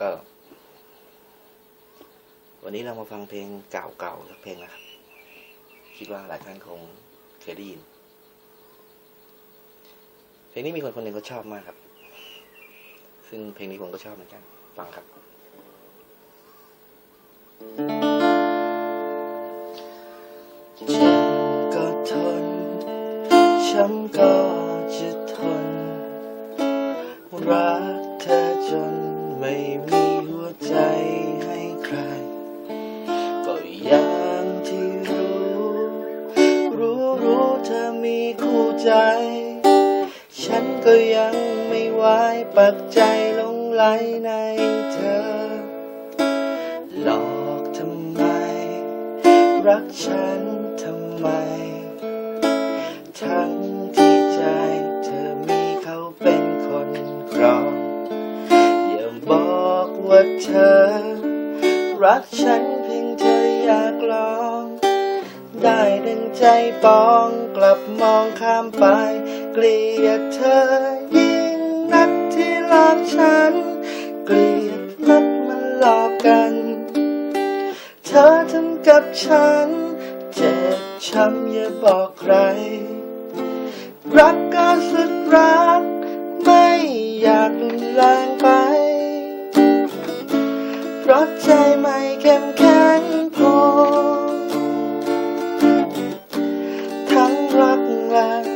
ก็ วันนี้เรามาฟังเพลงเก่าๆสักเพลงนะครับ คิดว่าหลายท่านคงเคยได้ยิน เพลงนี้มีคนคนหนึ่งเขาชอบมากครับ ซึ่งเพลงนี้ผมก็ชอบเหมือนกัน ฟังครับเจ็บก็ทนช้ำก็จะทน รักเธอจน ไม่มีหัวใจให้ใคร ก็อย่างที่รู้ รู้รู้เธอมีคู่ใจ ฉันก็ยังไม่ไหวปักใจลงไหลในเธอ หลอกทำไม รักฉันทำไม ทั้งที่ใจเธอมีเขาเป็นคน ว่าเธอ รักฉันเพียงเธออยากลอง ได้ดังใจปองกลับมองข้ามไป เกลียดเธอยิ่งนักที่หลอกฉัน เกลียดนักมันหลอกกัน เธอทำกับฉัน เจ็บช้ำอย่าบอกใคร รักก็สุดรัก พราะใจไม่เข้มแข็งพอ ทั้งรักและ